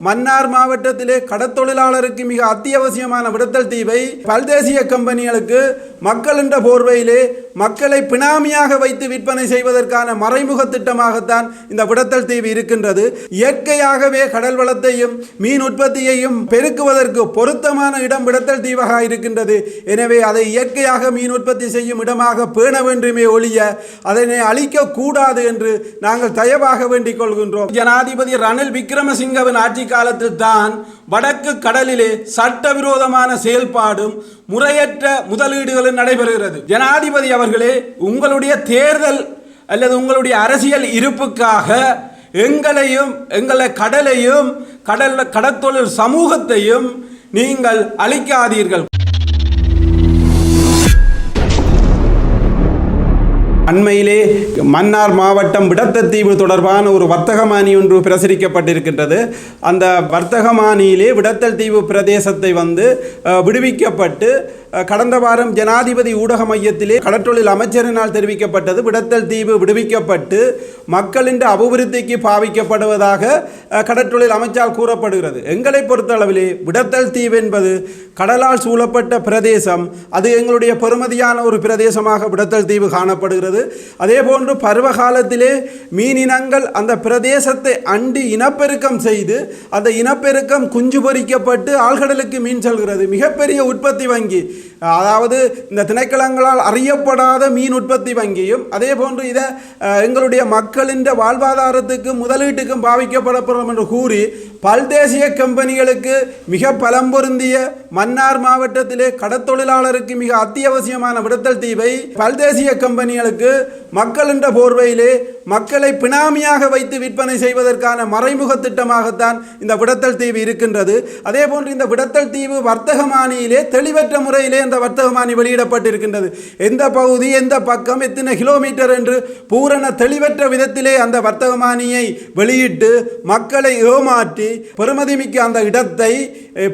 மன்னார் மாவட்டத்திலே கடத்தொழிலாளருக்கு மிக அத்தியாவசியமான விடுத்தல் தீவை பல்தேசிய கம்பெனிகளுக்கு மக்கள் என்ற போர்வையிலே மக்களை பினாமியாக வைத்து விற்பனை செய்வதற்கான மறைமுக திட்டமாகத்தான் இந்த விடத்தல் தீவு இருக்கின்றது. இயற்கையாகவே கடல் வளத்தையும் மீன் உற்பத்தியையும் பெருக்குவதற்கு பொருத்தமான இடம் விடத்தல் தீவாக இருக்கின்றது. எனவே அதை இயற்கையாக மீன் உற்பத்தி செய்யும் இடமாக பேண வேண்டுமே ஒழிய அதனை அழிக்க கூடாது என்று நாங்கள் தயவாக வேண்டிக் கொள்கின்றோம். ஜனாதிபதி ரணில் விக்ரமசிங்கவின் ஆட்சி காலத்தில் தான் வடக்கு கடலிலே சட்டவிரோதமான செயல்பாடும் முறையற்ற முதலீடுகளும் நடைபெறுகிறது. ஜனாதிபதி அவர்களே உங்களுடைய தேர்தல் அல்லது உங்களுடைய அரசியல் இருப்புக்காக எங்களையும் எங்களை கடலையும் கடல் கடற்தொழில் சமூகத்தையும் நீங்கள் அழிக்காதீர்கள். அண்மையிலே மன்னார் மாவட்டம் விடத்தத்தீவு தொடர்பான ஒரு வர்த்தகமானி ஒன்று பிரசுரிக்கப்பட்டிருக்கின்றது. அந்த வர்த்தகமானியிலே விடத்தல் தீவு பிரதேசத்தை வந்து விடுவிக்கப்பட்டு கடந்த வாரம் ஜனாதிபதி ஊடக மையத்திலே கடற்றொழில் அமைச்சரினால் தெரிவிக்கப்பட்டது. விடத்தல் தீவு விடுவிக்கப்பட்டு மக்களின் அபிவிருத்திக்கு பாவிக்கப்படுவதாக கடற்றொழில் அமைச்சால் கூறப்படுகிறது. எங்களை பொறுத்தளவிலே விடத்தல் தீவு என்பது கடலால் சூழப்பட்ட பிரதேசம். அது எங்களுடைய பெருமதியான ஒரு பிரதேசமாக விடத்தல் தீவு காணப்படுகிறது. அதே போன்று பருவ காலத்திலே மீனினங்கள் அந்த பிரதேசத்தை அண்டி இனப்பெருக்கம் செய்து அந்த இனப்பெருக்கம் குஞ்சு பொரிக்கப்பட்டு ஆழ்கடலுக்கு மீன் செல்கிறது. மிகப்பெரிய உற்பத்தி வங்கி. அதாவது இந்த திணைக்களங்களால் அறியப்படாத மீன் உற்பத்தி வங்கியும் அதே போன்று இதை எங்களுடைய மக்களின் வாழ்வாதாரத்துக்கும் முதலீட்டுக்கும் பாவிக்கப்படப்படும் என்று கூறி பல்தேசிய கம்பெனிகளுக்கு மிக பலம் பொருந்திய மன்னார் மாவட்டத்திலே கடத்தொழிலாளருக்கு மிக அத்தியாவசியமான விடுத்தல் தீவை பல்தேசிய கம்பெனிகளுக்கு மக்கள் என்ற போர்வையிலே மக்களை பினாமியாக வைத்து விற்பனை செய்வதற்கான மறைமுக திட்டமாகத்தான் இந்த விடத்தல் தீவு இருக்கின்றது. அதே போன்று இந்த விடத்தல் தீவு வர்த்தகமானியிலே தெளிவற்ற முறையிலே இந்த வர்த்தகமானி வெளியிடப்பட்டிருக்கின்றது. எந்த பகுதி எந்த பக்கம் எத்தனை கிலோமீட்டர் என்று பூரண தெளிவற்ற விதத்திலே அந்த வர்த்தகமானியை வெளியிட்டு மக்களை ஏமாற்றி பெருமதிமிக்க அந்த இடத்தை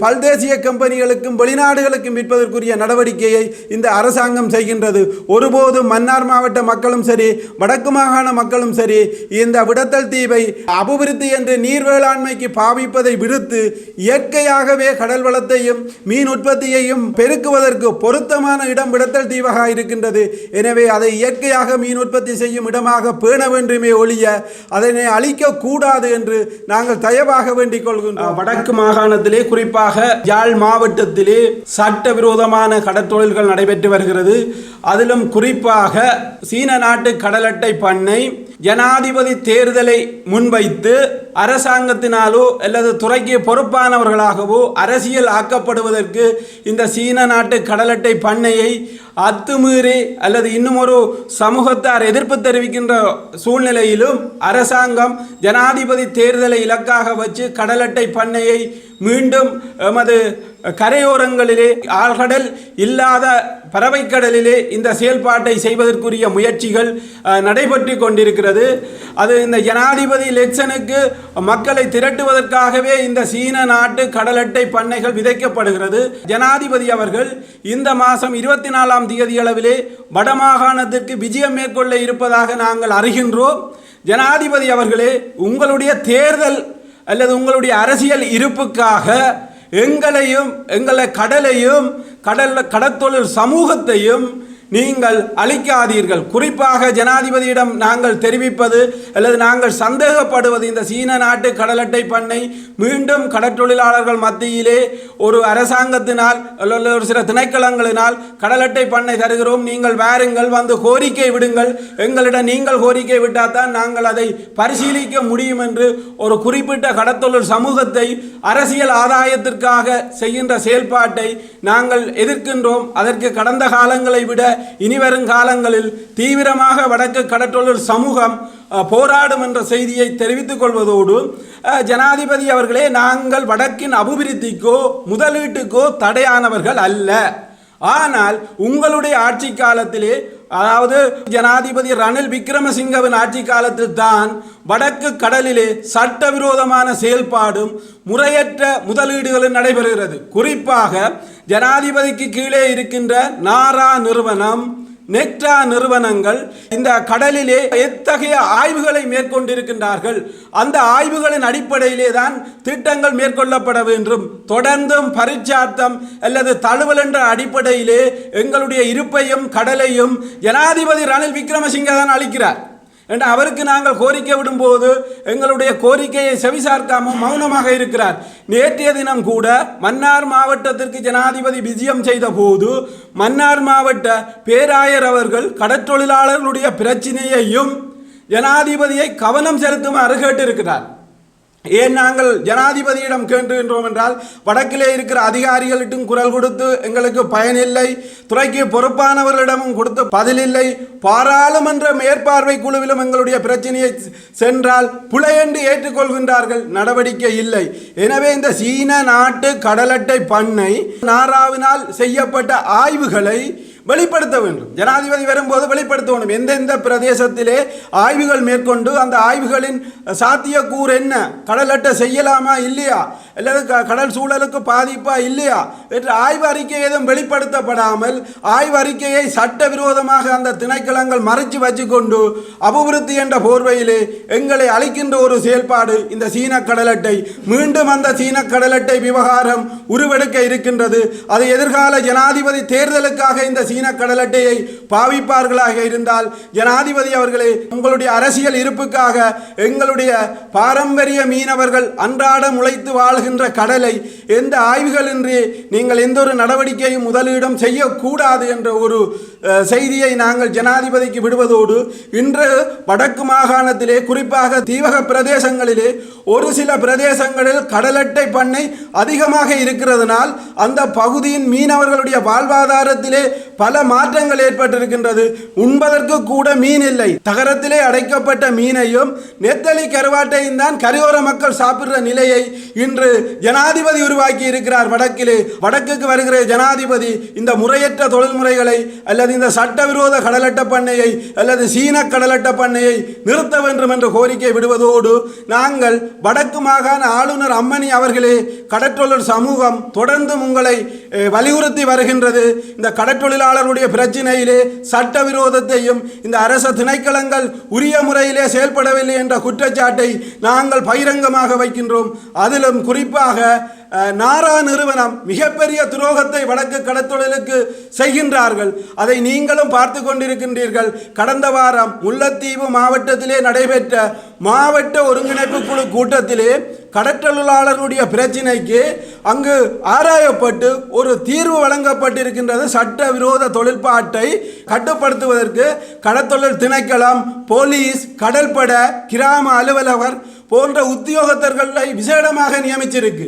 பல்தேசிய கம்பெனிகளுக்கும் வெளிநாடுகளுக்கும் விற்பதற்குரிய நடவடிக்கையை இந்த அரசாங்கம் செய்கின்றது. ஒருபோதும் மன்னார் மாவட்ட மக்களும் சரி வடக்கு மாகாண மக்களும் சரி இந்த விடத்தல் தீவை அபிவிருத்தி என்று நீர் வேளாண்மைக்கு பாவிப்பதை விடுத்து இயற்கையாகவே கடல் வளத்தையும் மீன் உற்பத்தியையும் பெருக்குவதற்கு பொருத்தமான இடம் விடத்தல் தீவாக இருக்கின்றது. எனவே அதை இயற்கையாக மீன் உற்பத்தி செய்யும் இடமாக பேண வேண்டுமே ஒழிய அதனை அழிக்க கூடாது என்று நாங்கள் தயவாக வேண்டிக் கொள்கின்றோம். வடக்கு மாகாணத்திலே குறிப்பாக யாழ் மாவட்டத்திலே சட்டவிரோதமான கடற்தொழில்கள் நடைபெற்று வருகிறது. அதிலும் குறிப்பாக சீன நாட்டு கடலட்டை பண்ணை ஜனாதிபதி தேர்தலை முன்வைத்து அரசாங்கத்தினாலோ அல்லது துறைக்கு பொறுப்பானவர்களாகவோ அரசியல் ஆக்கப்படுவதற்கு இந்த சீன நாட்டு கடலட்டை பண்ணையை அத்துமீறி அல்லது இன்னும் ஒரு சமூகத்தார் எதிர்ப்பு தெரிவிக்கின்ற சூழ்நிலையிலும் அரசாங்கம் ஜனாதிபதி தேர்தலை இலக்காக வச்சு கடலட்டை பண்ணையை மீண்டும் எமது கரையோரங்களிலே ஆழ்கடல் இல்லாத பறவைக்கடலிலே இந்த செயல்பாட்டை செய்வதற்குரிய முயற்சிகள் நடைபெற்று கொண்டிருக்கிறது. அது இந்த ஜனாதிபதி எலெக்ஷனுக்கு மக்களை திரட்டுவதற்காகவே இந்த சீன நாட்டு கடலட்டை பண்ணைகள் விதைக்கப்படுகிறது. ஜனாதிபதி அவர்கள் இந்த மாதம் இருபத்தி நாலாம் தேதி அளவிலே வடமாகாணத்திற்கு விஜயம் மேற்கொள்ள இருப்பதாக நாங்கள் அறிகின்றோம். ஜனாதிபதி அவர்களே உங்களுடைய தேர்தல் அல்லது உங்களுடைய அரசியல் இருப்புக்காக எங்களையும் எங்களை கடலையும் கடல் கடத்தொழில் சமூகத்தையும் நீங்கள் அழிக்காதீர்கள். குறிப்பாக ஜனாதிபதியிடம் நாங்கள் தெரிவிப்பது அல்லது நாங்கள் சந்தேகப்படுவது இந்த சீன நாட்டு கடலட்டை பண்ணை மீண்டும் கடற்றொழிலாளர்கள் மத்தியிலே ஒரு அரசாங்கத்தினால் அல்லது ஒரு சில திணைக்களங்களினால் கடலட்டை பண்ணை தருகிறோம். நீங்கள் வாருங்கள் வந்து கோரிக்கை விடுங்கள். எங்களிடம் நீங்கள் கோரிக்கை விட்டால் தான் நாங்கள் அதை பரிசீலிக்க முடியும் என்று ஒரு குறிப்பிட்ட கடத்தொழில் சமூகத்தை அரசியல் ஆதாயத்திற்காக செய்கின்ற செயல்பாட்டை நாங்கள் எதிர்க்கின்றோம். அதற்கு கடந்த காலங்களை விட இனி வரும் காலங்களில் தீவிரமாக வடக்கு கடற்றொழில் சமூகம் போராடும் என்ற செய்தியை தெரிவித்துக் கொள்வதோடு ஜனாதிபதி அவர்களே நாங்கள் வடக்கின் அபிவிருத்திக்கோ முதலீட்டுக்கோ தடையானவர்கள் அல்ல. ஆனால் உங்களுடைய ஆட்சி காலத்திலே அதாவது ஜனாதிபதி ரணில் விக்ரமசிங்கவின் ஆட்சி காலத்தில் தான் வடக்கு கடலிலே சட்டவிரோதமான செயல்பாடும் முறையற்ற முதலீடுகளும் நடைபெறுகிறது. குறிப்பாக ஜனாதிபதிக்கு கீழே இருக்கின்ற நாரா நிறுவனம் நெக்டா நிறுவனங்கள் இந்த கடலிலே எத்தகைய ஆய்வுகளை மேற்கொண்டிருக்கின்றார்கள்? அந்த ஆய்வுகளின் அடிப்படையிலே தான் திட்டங்கள் மேற்கொள்ளப்பட வேண்டும். தொடர்ந்தும் பரிச்சார்த்தம் அல்லது தழுவல் என்ற அடிப்படையிலே எங்களுடைய இருப்பையும் கடலையும் ஜனாதிபதி ரணில் விக்ரமசிங்க தான் அளிக்கிறார். என்று அவருக்கு நாங்கள் கோரிக்கை விடும்போது எங்களுடைய கோரிக்கையை செவிசார்க்காமல் மௌனமாக இருக்கிறார். நேற்றைய தினம் கூட மன்னார் மாவட்டத்திற்கு ஜனாதிபதி விஜயம் செய்த போது மன்னார் மாவட்ட பேராயர் அவர்கள் கடற்றொழிலாளர்களுடைய பிரச்சனையையும் ஜனாதிபதியை கவனம் செலுத்துமாறு கேட்டிருக்கிறார். ஏன் நாங்கள் ஜனாதிபதியிடம் கேட்டுகின்றோம் என்றால் வடக்கிலே இருக்கிற அதிகாரிகளிட்டும் குரல் கொடுத்து எங்களுக்கு பயனில்லை துறைக்கு பொறுப்பானவர்களிடமும் கொடுத்து பதிலில்லை பாராளுமன்ற மேற்பார்வை குழுவிலும் எங்களுடைய பிரச்சனையை சென்றால் புலையென்று ஏற்றுக்கொள்கின்றார்கள் நடவடிக்கை இல்லை. எனவே இந்த சீன நாட்டு கடலட்டை பண்ணை நாராவினால் செய்யப்பட்ட ஆய்வுகளை வெளிப்படுத்த வேண்டும். ஜனாதிபதி வரும்போது வெளிப்படுத்த வேண்டும் எந்தெந்த பிரதேசத்திலே ஆய்வுகள் மேற்கொண்டு அந்த ஆய்வுகளின் சாத்தியக்கூறு என்ன? கடல் அட்டை செய்யலாமா இல்லையா? அல்லது க- கடல் சூழலுக்கு பாதிப்பா இல்லையா? என்று ஆய்வு அறிக்கை எதுவும் வெளிப்படுத்தப்படாமல் ஆய்வு அறிக்கையை சட்டவிரோதமாக அந்த திணைக்களங்கள் மறைச்சு வச்சுக்கொண்டு அபிவிருத்தி என்ற போர்வையிலே எங்களை அளிக்கின்ற ஒரு செயல்பாடு இந்த சீன கடல் அட்டை. மீண்டும் அந்த சீன கடல் அட்டை விவகாரம் உருவெடுக்க இருக்கின்றது. அது எதிர்கால ஜனாதிபதி தேர்தலுக்காக இந்த சீன கடல் அட்டையை பாவிப்பார்களாக இருந்தால் ஜனாதிபதி அவர்களே உங்களுடைய அரசியல் இருப்புக்காக எங்களுடைய பாரம்பரிய மீனவர்கள் அன்றாடம் உழைத்து வாழ்கின்ற கடலை எந்த ஆய்வுகளின்றி நீங்கள் எந்த ஒரு நடவடிக்கையும் முதலீடும் செய்யக்கூடாது என்ற ஒரு செய்தியை நாங்கள் ஜனாதிபதிக்கு விடுவதோடு இன்று வடக்கு மாகாணத்திலே குறிப்பாக தீவக பிரதேசங்களிலே ஒரு சில பிரதேசங்களில் கடலட்டை பண்ணை அதிகமாக இருக்கிறதுனால் அந்த பகுதியின் மீனவர்களுடைய வாழ்வாதாரத்திலே பல மாற்றங்கள் ஏற்பட்டிருக்கின்றது. உண்பதற்கு கூட மீன் இல்லை. தகரத்திலே அடைக்கப்பட்ட மீனையும் நெத்தலி கருவாட்டையும் தான் கரையோர மக்கள் சாப்பிடுற நிலையை இன்று ஜனாதிபதி உருவாக்கி இருக்கிறார். வடக்கிலே வடக்குக்கு வருகிற ஜனாதிபதி இந்த முறையற்ற தொழில்முறைகளை அல்லது இந்த சட்டவிரோத கடலட்ட பண்ணையை அல்லது சீன கடலட்ட பண்ணையை நிறுத்த வேண்டும் என்ற கோரிக்கை விடுவதோடு நாங்கள் வடக்கு மாகாண ஆளுநர் அம்மணி அவர்களே கடற்றொழில் சமூகம் தொடர்ந்தும் உங்களை வலியுறுத்தி வருகின்றது. இந்த கடற்றொழிலாளர் கடற்றொழிலாளருடைய பிரச்சினையிலே சட்டவிரோதத்தையும் இந்த அரச திணைக்களங்கள் உரிய முறையிலே செயல்படவில்லை என்ற குற்றச்சாட்டை நாங்கள் பகிரங்கமாக வைக்கின்றோம். அதிலும் குறிப்பாக நாரா நிறுவனம் மிகப்பெரிய துரோகத்தை வடக்கு கடத்தொழிலுக்கு செய்கின்றார்கள். அதை நீங்களும் பார்த்து கொண்டிருக்கின்றீர்கள். கடந்த வாரம் முல்லைத்தீவு மாவட்டத்திலே நடைபெற்ற மாவட்ட ஒருங்கிணைப்பு குழு கூட்டத்திலே கடற்றொழிலாளர்களுடைய பிரச்சினைக்கு அங்கு ஆராயப்பட்டு ஒரு தீர்வு வழங்கப்பட்டிருக்கின்றது. சட்டவிரோத தொழிற்பாட்டை கட்டுப்படுத்துவதற்கு கடத்தொழில் திணைக்களம் போலீஸ் கடற்பட கிராம அலுவலகர் போன்ற உத்தியோகத்தர்களை விசேடமாக நியமிச்சிருக்கு.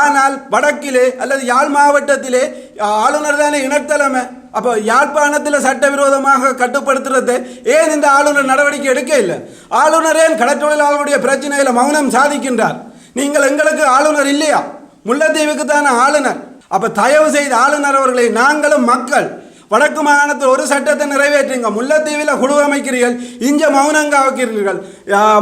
ஆனால் வடக்கிலே அல்லது யாழ் மாவட்டத்திலே ஆளுநர் தானே இனத்தலைமை அப்போ யாழ்ப்பாணத்தில் சட்டவிரோதமாக கட்டுப்படுத்துறது ஏன் இந்த ஆளுநர் நடவடிக்கை எடுக்க இல்லை ஆளுநர் ஏன் கடற்றொழிலாளருடைய பிரச்சனையில் மௌனம் சாதிக்கின்றார்? நீங்கள் எங்களுக்கு ஆளுநர் இல்லையா? முல்லைத்தீவுக்கு தானே ஆளுநர். அப்போ தயவு செய்து ஆளுநர் அவர்களை நாங்களும் மக்கள் வடக்கு மாகாணத்தில் ஒரு சட்டத்தை நிறைவேற்றுங்க. முல்லைத்தீவில் குழு அமைக்கிறீர்கள். இஞ்ச மௌனங்க வைக்கிறீர்கள்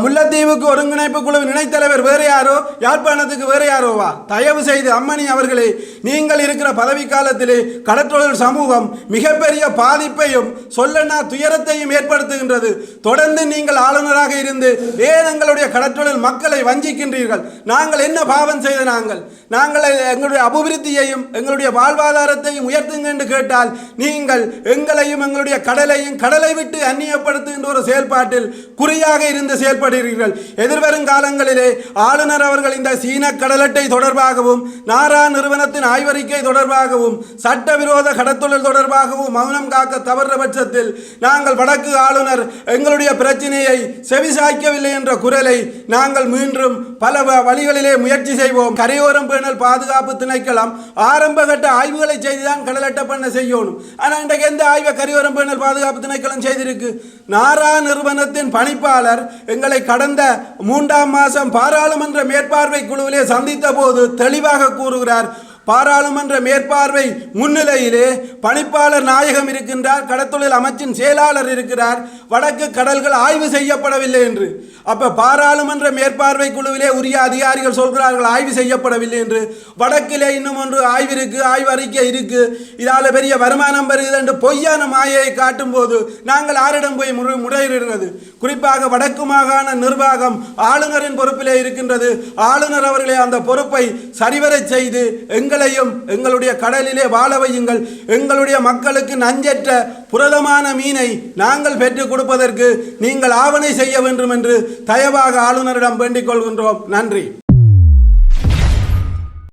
முல்லைத்தீவுக்கு ஒருங்கிணைப்பு குழு இணைத்தலைவர் வேறு யாரோ? யாழ்ப்பாணத்துக்கு வேறு யாரோவா தயவு செய்து அம்மணி அவர்களே நீங்கள் இருக்கிற பதவி காலத்திலே கடற்றொழில் சமூகம் மிகப்பெரிய பாதிப்பையும் சொல்லனா துயரத்தையும் ஏற்படுத்துகின்றது. தொடர்ந்து நீங்கள் ஆளுநராக இருந்து ஏன் எங்களுடைய கடற்றொழில் மக்களை வஞ்சிக்கின்றீர்கள். நாங்கள் என்ன பாவம் செய்த நாங்கள்? நாங்கள் எங்களுடைய அபிவிருத்தியையும் எங்களுடைய வாழ்வாதாரத்தையும் உயர்த்துங்க என்று கேட்டால் நீங்கள் நீங்கள் எங்களையும் எங்களுடைய கடலையும் கடலை விட்டு அந்நியப்படுத்துகின்ற ஒரு செயல்பாட்டில் குறியாக இருந்து செயல்படுகிறீர்கள். எதிர்வரும் காலங்களிலே ஆளுநர் அவர்கள் இந்த சீன கடலட்டை தொடர்பாகவும் நாரா நிறுவனத்தின் ஆய்வறிக்கை தொடர்பாகவும் சட்டவிரோத கடத்தொழில் தொடர்பாகவும் மௌனம் காக்க தவறுற பட்சத்தில் நாங்கள் வடக்கு ஆளுநர் எங்களுடைய பிரச்சனையை செவிசாய்க்கவில்லை என்ற குரலை நாங்கள் மீண்டும் பல வழிகளிலே முயற்சி செய்வோம். கரையோரம் பேணல் பாதுகாப்பு திணைக்களம் ஆரம்ப கட்ட ஆய்வுகளை செய்துதான் கடலட்ட பண்ண செய்யணும். ஆனால் இன்றைக்கு எந்த ஆய்வை கரையோரம் பேணல் பாதுகாப்பு திணைக்களம் செய்திருக்கு? நாரா நிறுவனத்தின் பணிப்பாளர் எங்களை கடந்த மூன்றாம் மாதம் பாராளுமன்ற மேற்பார்வை குழுவிலே சந்தித்த போது தெளிவாக கூறுகிறார் பாராளுமன்ற மேற்பார்வை முன்னிலையிலே பணிப்பாளர் நாயகம் இருக்கின்றார் கடத்தொழில் அமைச்சின் செயலாளர் இருக்கிறார் வடக்கு கடல்கள் ஆய்வு செய்யப்படவில்லை என்று. அப்ப பாராளுமன்ற மேற்பார்வை குழுவிலே உரிய அதிகாரிகள் சொல்கிறார்கள் ஆய்வு செய்யப்படவில்லை என்று. வடக்கிலே இன்னும் ஒன்று ஆய்வு இருக்கு ஆய்வு அறிக்கை இருக்கு. இதால பெரிய வருமானம் வருகிறது என்று பொய்யான மாயையை காட்டும் போது நாங்கள் ஆரிடம் போய் முறை முறையிடுகிறது? குறிப்பாக வடக்கு மாகாண நிர்வாகம் ஆளுநரின் பொறுப்பிலே இருக்கின்றது. ஆளுநர் அவர்களே அந்த பொறுப்பை சரிவரச் செய்து எங்கள் எங்களையும் எங்களுடைய கடலிலே வாழ வையுங்கள். எங்களுடைய மக்களுக்கு நஞ்சற்ற புரதமான மீனை நாங்கள் பெற்றுக் கொடுப்பதற்கு நீங்கள் ஆவணை செய்ய வேண்டும் என்று தயவாக ஆளுநரிடம் வேண்டிக் கொள்கின்றோம். நன்றி.